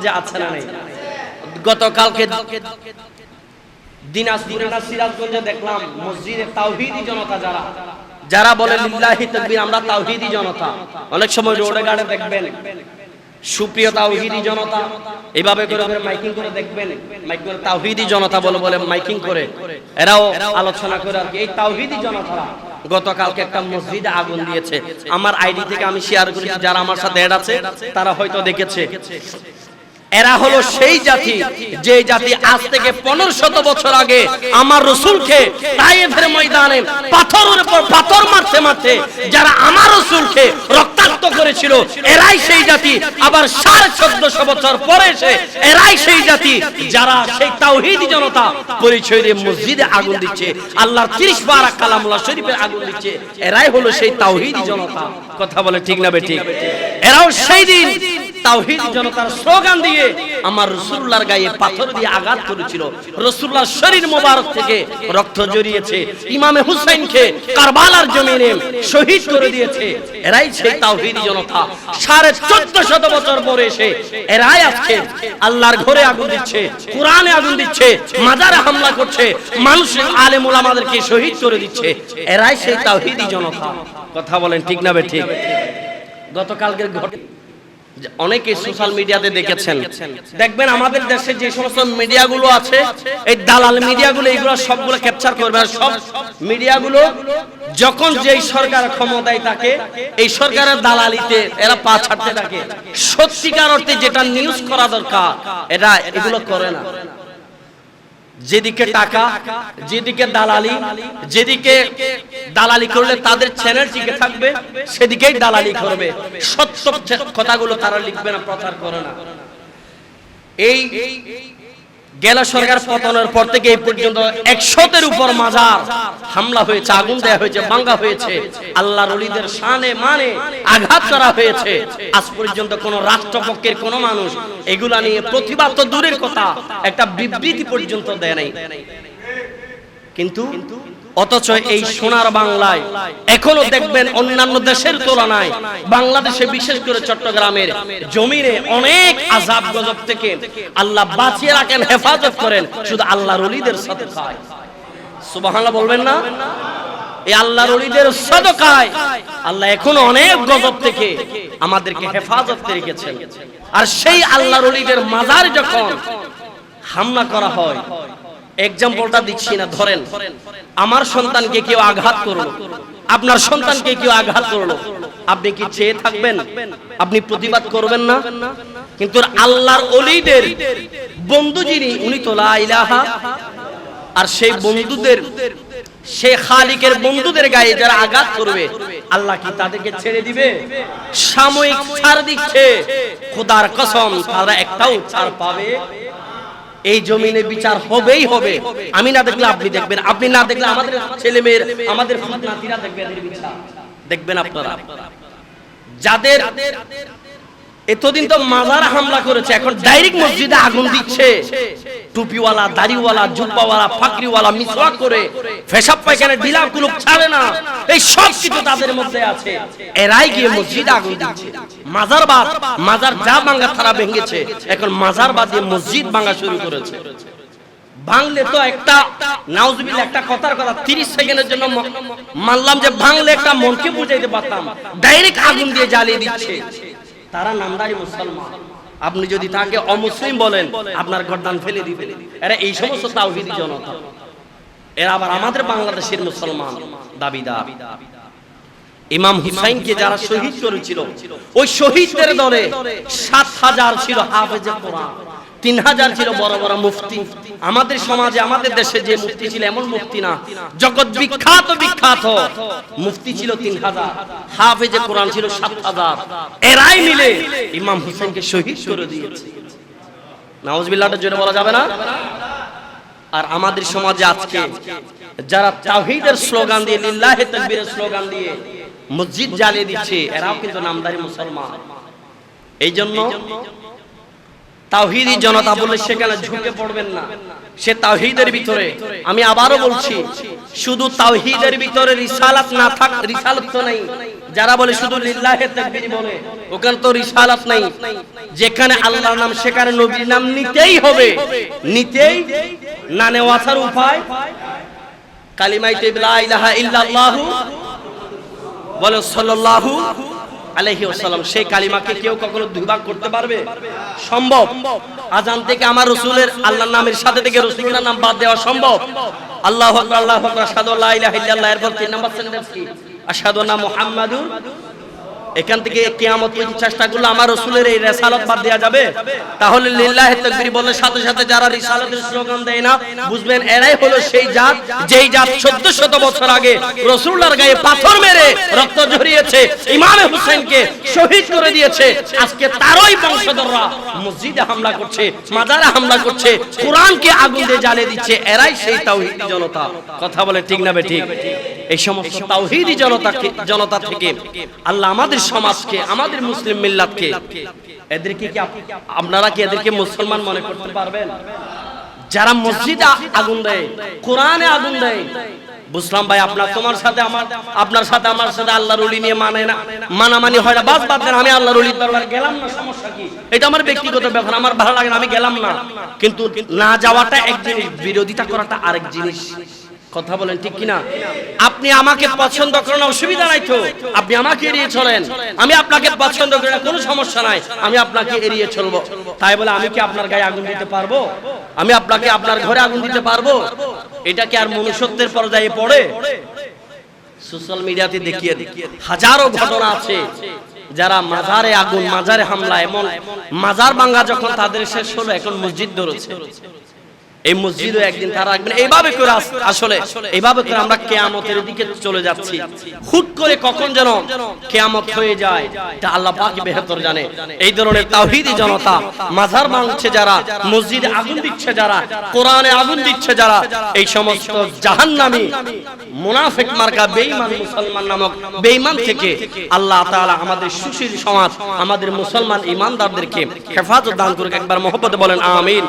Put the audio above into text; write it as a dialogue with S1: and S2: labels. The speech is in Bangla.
S1: সমাজে আছে না নেই। গতকালকে তাওহীদি জনতা বলে করে করে মাইকিং করে করে বলে মাইকিং করে। এরাও আলোচনা করে আর কি, এই তাওহীদি জনতা গতকালকে একটা মসজিদে আগুন দিয়েছে। আমার আইডি থেকে আমি শেয়ার করেছি, যারা আমার সাথে তারা হয়তো দেখেছে। এরা হলো সেই জাতি যে জাতি আজ থেকে পনেরো শত বছর আগে আমার রসুলকে তাইফের ময়দানে পাথরের উপর পাথর মারতে মারতে যারা আমার রসুলকে রক্তাক্ত করেছিল, এরাই সেই জাতি। আবার সাড়ে চোদ্দশো বছর পরে এসে এরাই সেই জাতি যারা সেই তাওহিদ জনতা পরিচয় দিয়ে মসজিদে আগুন দিচ্ছে, আল্লাহর তিরিশ বারা কালামুল্লাহ শরীফের আগুন দিচ্ছে, এরাই হলো সেই তাওহিদ জনতা। কথা বলে ঠিক না বে ঠিক? এরাও সেই দিন তাওহিদ জনতার স্লোগান দিয়ে আমার রসুল্লাহর গায়ে পাথর দিয়ে আঘাত করেছিল। রসুল্লাহর শরীর মোবারক থেকে রক্ত জড়িয়েছে। ইমামে হুসাইনকে কারবালার জমিনে শহীদ করে দিয়েছে। এরাই সেই তাওহিদ জনতা। সাড়ে চোদ্দ শত বছর পরে এসে এরাই আজকে আল্লাহর ঘরে আগুন দিচ্ছে, কোরআনে আগুন দিচ্ছে, মাজারে হামলা করছে মানুষ আলেম ওলামাদেরকে শহীদ করে দিচ্ছে। এরাই সেই তাওহিদি জনতা। কথা বলেন ঠিক না বে ঠিক? গতকালকের ঘটনা অনেকে সোশ্যাল মিডিয়াতে দেখেছেন। দেখবেন আমাদের দেশে যে সমস্ত মিডিয়াগুলো আছে এই দালাল মিডিয়াগুলো এইগুলো সবগুলো ক্যাপচার করবে। আর সব মিডিয়াগুলো যখন যেই সরকার ক্ষমতায় থাকে এই সরকারের দালালিতে এরা পা ছাড়তে থাকে। সত্যিকার অর্থে যেটা নিউজ করা দরকার এটা এগুলো করে না। যেদিকে টাকা, যেদিকে দালালি যেদিকে দালালি করলে তাদের চ্যানেল টিকে থাকবে, সেদিকেই দালালি করবে। সত্য কথাগুলো তারা লিখবে না, প্রচার করে না। এই গেল সরকার পতনের পর থেকে এই পর্যন্ত একশতের উপর মাজার হামলা হয়েছে, আগুন দেওয়া হয়েছে ভাঙ্গা হয়েছে। আল্লাহ রলিদের শানে মানে আঘাত করা হয়েছে। আজ পর্যন্ত কোন রাষ্ট্রপক্ষের কোন মানুষ এগুলা নিয়ে প্রতিবাদ তো দূরের কথা, একটা বিবৃতি পর্যন্ত দেয় নাই। কিন্তু অথচ এই সোনার বাংলায় এখনও দেখবেন অন্যান্য দেশের তুলনায় বাংলাদেশে বিশেষ করে চট্টগ্রামের জমিনে অনেক আজাব গজব থেকে আল্লাহ বাঁচিয়ে রাখেন হেফাজত করেন শুধু আল্লাহর অলিদের সাথে সুবহানাল্লাহ বলবেন না? এই আল্লাহর অলিদের সদকায় আল্লাহ এখনও অনেক গজব থেকে আমাদেরকে হেফাজত রেখেছেন আর সেই আল্লাহর অলিদের মাজার যখন হামলা করা হয় এক্সাম্পলটা দিচ্ছি না ধরেন। আমার সন্তানকে কেউ আঘাত করল। আপনার সন্তানকে কেউ আঘাত করল। আপনি কি চেয়ে থাকবেন? আপনি প্রতিবাদ করবেন না? কিন্তু আল্লাহর অলিদের বন্ধু যিনি উনি তো লা ইলাহা। আর সেই বন্ধুদের সে খালিকের বন্ধুদের গায়ে যারা আঘাত করবে আল্লাহ কি তাদেরকে ছেড়ে দিবে? সাময়িক ছাড় দিচ্ছে। খোদার কসম তারা একটাও ছাড় পাবে। এই জমিনে বিচার হবেই হবে। আমি না দেখলে আপনি দেখবেন, আপনি না দেখলে আমাদের ছেলে মেয়ের আমাদের দেখবেন আপনারা। যাদের এতদিন তো মাজার হামলা করেছে, এখন ডাইরেক্ট মসজিদে আগুন দিচ্ছে। টুপিওয়ালা, দাড়িওয়ালা, জুব্বাওয়ালা, ফাকরিওয়ালা, মিসওয়াক করে ফেসাব পায়খানা ঢিলা কুলুপ ছাড়ে না। এই সব কিছু তাদের মধ্যে আছে। এরাই গিয়ে মসজিদে আগুন দিচ্ছে। মাজার বাদ মাজার যা ভাঙ্গা তারা ভেঙেছে। এখন মাজার বাদ দিয়ে মসজিদ ভাঙা শুরু করেছে। ভাঙলে তো একটা নাউজবিল একটা কথার কথা 30 সেকেন্ডের জন্য মানলাম যে ভাঙলে একটা মনকে বুঝাইতে পারতাম। ডাইরেক্ট আগুন দিয়ে জ্বালিয়ে দিচ্ছে। তারা নামদারি মুসলমান। আপনি যদি তাকে অমুসলিম বলেন, আপনার গরদান ফেলে দিবে। এরা এই সমস্ত তাওহিদি জনতা। এরা আবার আমাদের বাংলাদেশের মুসলমান, দাবিদার। ইমাম হুসাইনকে যারা শহীদ করেছিল, ওই শহীদদের দলে সাত হাজার ছিল হাফেজে কোরআন। তিন হাজার ছিল বড় বড় মুফতি। আমাদের সমাজে, আমাদের দেশে যে মুফতি ছিল এমন মুফতি না। জগৎ বিখ্যাত বিখ্যাত। মুফতি ছিল তিন হাজার হাফেজে কোরআন ছিল সাত হাজার এরাই মিলে ইমাম হুসাইনকে শহীদ করে দিয়েছে। জন্য বলা যাবে না? আর আমাদের সমাজে আজকে যারা তাওহীদের স্লোগান দিয়ে, লিল্লাহে তাকবীরের স্লোগান দিয়ে মসজিদ জ্বালিয়ে দিচ্ছে, এরাও কিন্তু নামদারি মুসলমান। এই জন্য তাওহীদি জনতা বলে সেখানে ঝুঁকে পড়বেন না? সে তাওহীদের ভিতরে। আমি আবারও বলছি শুধু তাওহীদের ভিতরে রিসালাত না থাক রিসালাত তো নেই। যারা বলে শুধু লিল্লাহে তাকবীর বলে ওখানে তো রিসালাত নাই। যেখানে আল্লাহর নাম সেখানে নবীর নাম নিতেই হবে। নিতেই না নেওয়ার উপায়। কালিমাই লা ইলাহা ইল্লাল্লাহু বলে সাল্লাল্লাহু আলাইহি ওয়াসাল্লাম সেই কালিমাকে কেউ কখনো দুর্ভাগ করতে পারবে? সম্ভব? আজান থেকে আমার রসুলের আল্লাহর নামের সাথে থেকে রসুলের নাম বাদ দেওয়া সম্ভব? আল্লাহ আল্লাহ লা ইলাহা ইল্লাল্লাহ এরপর তিন নাম্বার সেন্টেন্স কি? আন্না মুহাম্মাদুর এখান থেকে কিয়ামত পর্যন্ত চেষ্টা করলে আমার রসুলের এই রেসালত বাদ দেওয়া যাবে। তাহলে লিল্লাহি তাকবীর বলে সাথে সাথে যারা রিসালাতের স্লোগান দেয় না, বুঝবেন এরাই হলো সেই জাত, যেই জাত 1400 বছর আগে রাসূলুল্লাহর গায়ে পাথর মেরে রক্ত ঝরিয়েছে, ইমামে হুসেনকে শহীদ করে দিয়েছে। আজকে তারই বংশধররা মসজিদে হামলা করছে, মাজারে হামলা করছে, কোরআনকে আগুন দিয়ে জ্বালিয়ে দিচ্ছে, এরাই সেই তাওহীদি জনতা। কথা বলে ঠিক না বে ঠিক? এই সমস্ত তাওহীদি জনতা জনতা থেকে আল্লাহ আমাদের সমাজকে, আমাদের মুসলিম মিল্লাতকে। এদেরকে কি আপনারা কি এদেরকে মুসলমান মনে করতে পারবেন? যারা মসজিদে আগুন দেয়, কোরআনে আগুন দেয়। বুঝলাম ভাই, আপনার তোমার সাথে আমার আপনার সাথে আমার সাথে আল্লাহর উলি নিয়ে মানে না। মানামানি হয় না। বাদ বাদ দেন, আমি আল্লাহর উলির দরবার গেলাম না, সমস্যা কি? এটা আমার ব্যক্তিগত ব্যাপার, আমার ভালো লাগে না, আমি গেলাম না। কিন্তু না যাওয়াটা এক জিনিস, বিরোধিতা করাটা আরেক জিনিস। কথা বলেন, ঠিক কিনা? আপনি আমাকে পছন্দ করেন অসুবিধা নাই তো। আপনি আমাকে এড়িয়ে চলেন। আমি আপনাকে পছন্দ করি না, কোনো সমস্যা নাই। আমি আপনাকে এড়িয়ে চলবো। তাই বলে আমি কি আপনার গায়ে আগুন দিতে পারব? আমি আপনাকে আপনার ঘরে আগুন দিতে পারব? এটা কি আর মনুষ্যত্বের পর্যায়ে পড়ে? সোশ্যাল মিডিয়াতে দেখিয়ে হাজারো ঘটনা আছে। যারা মাজারে আগুন, মাজারে হামলা, এমন মাজার ভাঙ্গা যখন তাদের শেষ হলো, এখন মসজিদ ধরেছে। এই মসজিদও একদিন তারা রাখবেন। এইভাবে করে আসলে, এইভাবে করে আমরা কেয়ামতের দিকে চলে যাচ্ছি। হুট করে কখন যেন কেয়ামত হয়ে যায়, এটা আল্লাহ পাক বেহতর জানে। এই ধরনের তাওহীদি জনতা, মাজার ভাঙছে যারা, মসজিদে আগুন দিচ্ছে যারা, কোরআনে আগুন দিচ্ছে যারা, এই সমস্ত জাহান্নামী মুনাফিক মার্কা বেঈমান মুসলমান নামক বেঈমান থেকে আল্লাহ তাআলা আমাদের সুশীল সমাজ, আমাদের মুসলমান ইমানদারদেরকে হেফাজত দান করুক। একবার মহব্বতে বলেন, আমিন।